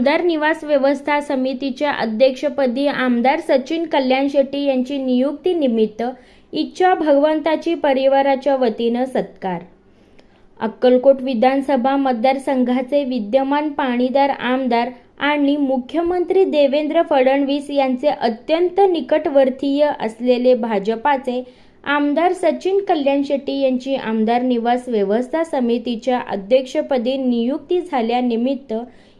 आमदार निवास व्यवस्था समितीच्या अध्यक्षपदी आमदार सचिन कल्याण शेट्टी यांची नियुक्ती निमित्त इच्छा भगवंताची परिवाराच्या वतीनं सत्कार. अक्कलकोट विधानसभा मतदारसंघाचे विद्यमान पाणीदार आमदार आणि मुख्यमंत्री देवेंद्र फडणवीस यांचे अत्यंत निकटवर्तीय असलेले भाजपाचे आमदार सचिन कल्याण शेट्टी यांची आमदार निवास व्यवस्था समितीच्या अध्यक्षपदी नियुक्ती झाल्यानिमित्त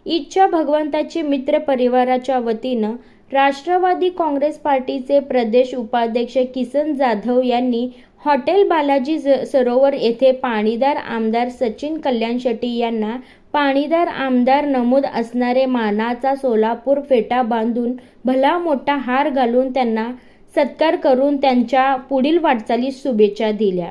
इच्छा भगवंताची मित्र परिवाराच्या वतीनं राष्ट्रवादी काँग्रेस पार्टीचे प्रदेश उपाध्यक्ष किसन जाधव यांनी हॉटेल बालाजी सरोवर येथे पाणीदार आमदार सचिन कल्याण शेट्टी यांना पाणीदार आमदार नमूद असणारे मानाचा सोलापूर फेटा बांधून भला मोठा हार घालून त्यांना सत्कार करून त्यांच्या पुढील वाटचालीस शुभेच्छा दिल्या.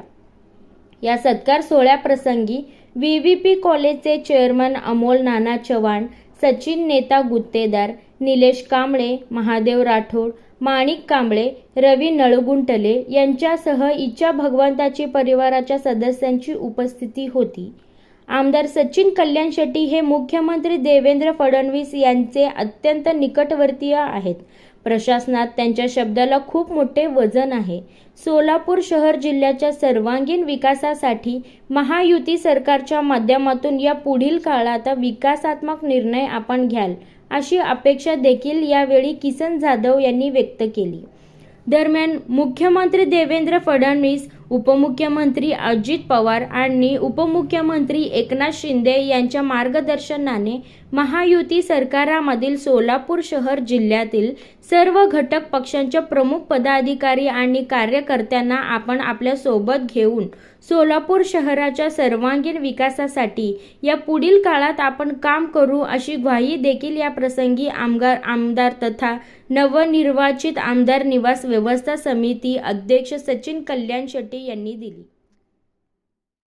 या सत्कार सोहळ्याप्रसंगी व्ही व्ही पी कॉलेजचे चेअरमन अमोल नाना चव्हाण सचिन नेता गुत्तेदार निलेश कांबळे महादेव राठोड माणिक कांबळे रवी नळगुंटले यांच्यासह इच्छा भगवंताची परिवाराच्या सदस्यांची उपस्थिती होती. आमदार सचिन कल्याण शेट्टी हे मुख्यमंत्री देवेंद्र फडणवीस यांचे अत्यंत निकटवर्तीय आहेत. प्रशासनात त्यांच्या शब्दाला खूप मोठे वजन आहे. सोलापूर शहर जिल्ह्याच्या सर्वांगीण विकासासाठी महायुती सरकारच्या माध्यमातून या पुढील काळात विकासात्मक निर्णय आपण घ्याल अशी अपेक्षा देखील यावेळी किसन जाधव यांनी व्यक्त केली. दरम्यान मुख्यमंत्री देवेंद्र फडणवीस उपमुख्यमंत्री अजित पवार आणि उपमुख्यमंत्री एकनाथ शिंदे यांच्या मार्गदर्शनाने महायुती सरकारामधील सोलापूर शहर जिल्ह्यातील सर्व घटक पक्षांच्या प्रमुख पदाधिकारी आणि कार्यकर्त्यांना आपण आपल्यासोबत घेऊन सोलापूर शहराच्या सर्वांगीण विकासासाठी या पुढील काळात आपण काम करू अशी ग्वाही देखील या प्रसंगी आमदार आमदार तथा नवनिर्वाचित आमदार निवास व्यवस्था समिती अध्यक्ष सचिन कल्याण शेट्टी यांनी दिली.